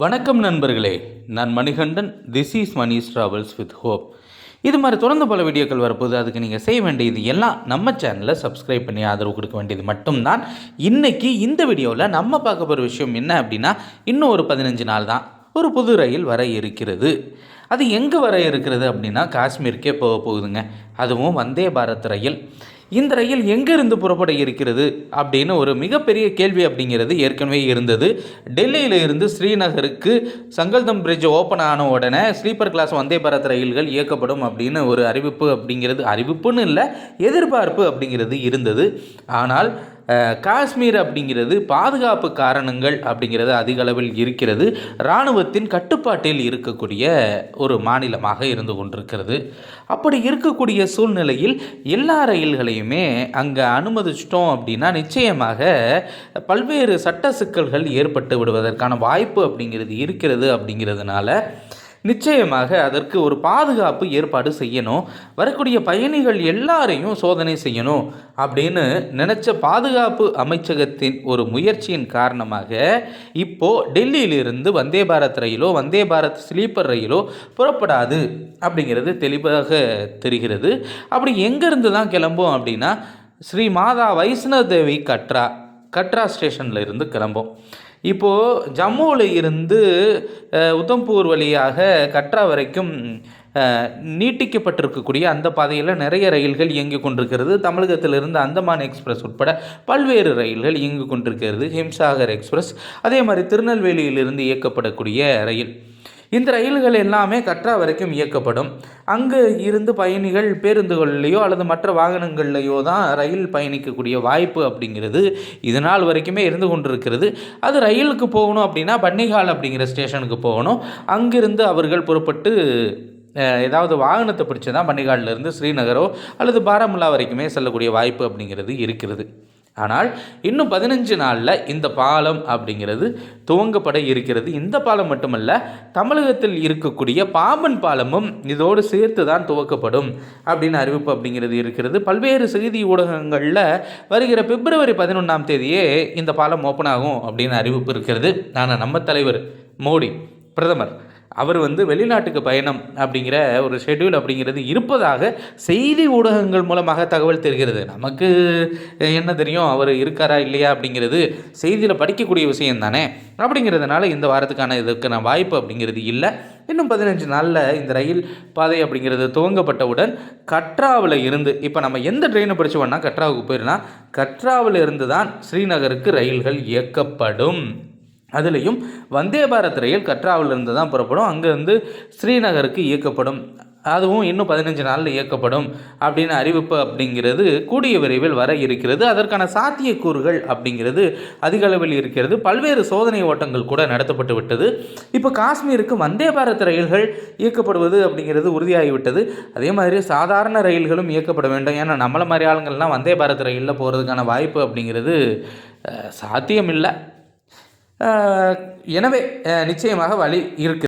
வணக்கம் நண்பர்களே. நான் Manikandan. This is Mani travels with hope இது மாதிரி தொடர்ந்து பல வீடியோக்கள் வரப்போகுது. அதுக்கு நீங்கள் செய்ய வேண்டியது எல்லாம் நம்ம சேனலை சப்ஸ்கிரைப் பண்ணி ஆதரவு கொடுக்க வேண்டியது மட்டும்தான். இன்றைக்கி இந்த வீடியோவில் நம்ம பார்க்க போகிற விஷயம் என்ன அப்படின்னா இன்னும் ஒரு பதினஞ்சு நாள் தான் ஒரு புது ரயில் வர இருக்கிறது. அது எங்கே வர இருக்கிறது அப்படின்னா காஷ்மீருக்கே போக போகுதுங்க. அதுவும் வந்தே பாரத் ரயில். இந்த ரயில் எங்கேருந்து புறப்பட இருக்கிறது அப்படின்னு ஒரு மிகப்பெரிய கேள்வி அப்படிங்கிறது ஏற்கனவே இருந்தது. டெல்லியில் இருந்து ஸ்ரீநகருக்கு சங்கல்தம் பிரிட்ஜ் ஓப்பன் ஆன உடனே ஸ்லீப்பர் கிளாஸ் வந்தே பாரத் ரயில்கள் இயக்கப்படும் அப்படின்னு ஒரு அறிவிப்பு அப்படிங்கிறது அறிவிப்புன்னு இல்லை எதிர்பார்ப்பு அப்படிங்கிறது இருந்தது. ஆனால் காஷ்மீர் அப்படிங்கிறது பாதுகாப்பு காரணங்கள் அப்படிங்கிறது அதிக அளவில் இருக்கிறது. இராணுவத்தின் கட்டுப்பாட்டில் இருக்கக்கூடிய ஒரு மாநிலமாக இருந்து கொண்டிருக்கிறது. அப்படி இருக்கக்கூடிய சூழ்நிலையில் எல்லா ரயில்களையுமே அங்கே அனுமதிச்சிட்டோம் அப்படின்னா நிச்சயமாக பல்வேறு சட்ட சிக்கல்கள் ஏற்பட்டு விடுவதற்கான வாய்ப்பு அப்படிங்கிறது இருக்கிறது அப்படிங்கிறதுனால நிச்சயமாக அதற்கு ஒரு பாதுகாப்பு ஏற்பாடு செய்யணும். வரக்கூடிய பயணிகள் எல்லாரையும் சோதனை செய்யணும் அப்படின்னு நினச்ச பாதுகாப்பு அமைச்சகத்தின் ஒரு முயற்சியின் காரணமாக இப்போது டெல்லியிலிருந்து வந்தே பாரத் ரயிலோ வந்தே பாரத் ஸ்லீப்பர் ரயிலோ புறப்படாது அப்படிங்கிறது தெளிவாக தெரிகிறது. அப்படி எங்கேருந்து தான் கிளம்பும் அப்படின்னா ஸ்ரீ மாதா வைஷ்ணவ தேவி கட்ரா கட்ரா ஸ்டேஷனில் இருந்து கிளம்பும் இப்போது ஜம்முவில் இருந்து உதம்பூர் உத்தம்பூர் வழியாக கட்ரா வரைக்கும் நீட்டிக்கப்பட்டிருக்கக்கூடிய அந்த பாதையில் நிறைய ரயில்கள் இயங்கி கொண்டிருக்கிறது. தமிழகத்திலிருந்து அந்தமான் எக்ஸ்பிரஸ் உட்பட பல்வேறு ரயில்கள் இயங்கி கொண்டிருக்கிறது. ஹிம்சாகர் எக்ஸ்பிரஸ் அதே மாதிரி திருநெல்வேலியிலிருந்து இயக்கப்படக்கூடிய ரயில். இந்த ரயில்கள் எல்லாமே கற்றா வரைக்கும் இயக்கப்படும். அங்கு இருந்து பயணிகள் பேருந்துகள்லேயோ அல்லது மற்ற வாகனங்கள்லையோ தான் ரயில் பயணிக்கக்கூடிய வாய்ப்பு அப்படிங்கிறது இது நாள் வரைக்குமே இருந்து கொண்டிருக்கிறது. அது ரயிலுக்கு போகணும் அப்படின்னா பன்னிகால் அப்படிங்கிற ஸ்டேஷனுக்கு போகணும். அங்கிருந்து அவர்கள் புறப்பட்டு ஏதாவது வாகனத்தை பிடிச்சி தான் பன்னிகாலிலிருந்து ஸ்ரீநகரோ அல்லது பாராமுல்லா வரைக்குமே செல்லக்கூடிய வாய்ப்பு அப்படிங்கிறது இருக்கிறது. ஆனால் இன்னும் பதினஞ்சு நாளில் இந்த பாலம் அப்படிங்கிறது துவங்கப்பட இருக்கிறது. இந்த பாலம் மட்டுமல்ல தமிழகத்தில் இருக்கக்கூடிய பாம்பன் பாலமும் இதோடு சேர்த்து தான் துவக்கப்படும் அப்படின்னு அறிவிப்பு அப்படிங்கிறது இருக்கிறது. பல்வேறு செய்தி ஊடகங்களில் வருகிற பிப்ரவரி பதினொன்றாம் தேதியே இந்த பாலம் ஓப்பன் ஆகும் அப்படின்னு அறிவிப்பு இருக்கிறது. ஆனால் நம்ம தலைவர் மோடி பிரதமர் அவர் வந்து வெளிநாட்டுக்கு பயணம் அப்படிங்கிற ஒரு ஷெட்யூல் அப்படிங்கிறது இருப்பதாக செய்தி ஊடகங்கள் மூலமாக தகவல் தெரிகிறது. நமக்கு என்ன தெரியும்? அவர் இருக்காரா இல்லையா அப்படிங்கிறது செய்தியில் படிக்கக்கூடிய விஷயம் தானே அப்படிங்கிறதுனால இந்த வாரத்துக்கான இதுக்கான வாய்ப்பு அப்படிங்கிறது இல்லை. இன்னும் பதினஞ்சு நாளில் இந்த ரயில் பாதை அப்படிங்கிறது துவங்கப்பட்டவுடன் கட்ராவில் இருந்து இப்போ நம்ம எந்த ட்ரெயினை படிச்சோம்னா கட்ராவுக்கு போயிருந்தா கட்ராவில் இருந்து தான் ஸ்ரீநகருக்கு ரயில்கள் இயக்கப்படும். அதுலேயும் வந்தே பாரத் ரயில் கற்றாவிலிருந்து தான் புறப்படும். அங்கேருந்து ஸ்ரீநகருக்கு இயக்கப்படும். அதுவும் இன்னும் பதினஞ்சு நாளில் இயக்கப்படும் அப்படின்னு அறிவிப்பு அப்படிங்கிறது கூடிய விரைவில் வர இருக்கிறது. அதற்கான சாத்தியக்கூறுகள் அப்படிங்கிறது அதிக அளவில் இருக்கிறது. பல்வேறு சோதனை ஓட்டங்கள் கூட நடத்தப்பட்டு விட்டது. இப்போ காஷ்மீருக்கு வந்தே பாரத் ரயில்கள் இயக்கப்படுவது அப்படிங்கிறது உறுதியாகிவிட்டது. அதே மாதிரி சாதாரண ரயில்களும் இயக்கப்பட வேண்டும். ஏன்னா நம்மளை மாதிரி ஆளுங்கள்லாம் வந்தே பாரத் ரயிலில் போகிறதுக்கான வாய்ப்பு அப்படிங்கிறது சாத்தியமில்லை. எனவே நிச்சயமாக வழி இருக்குது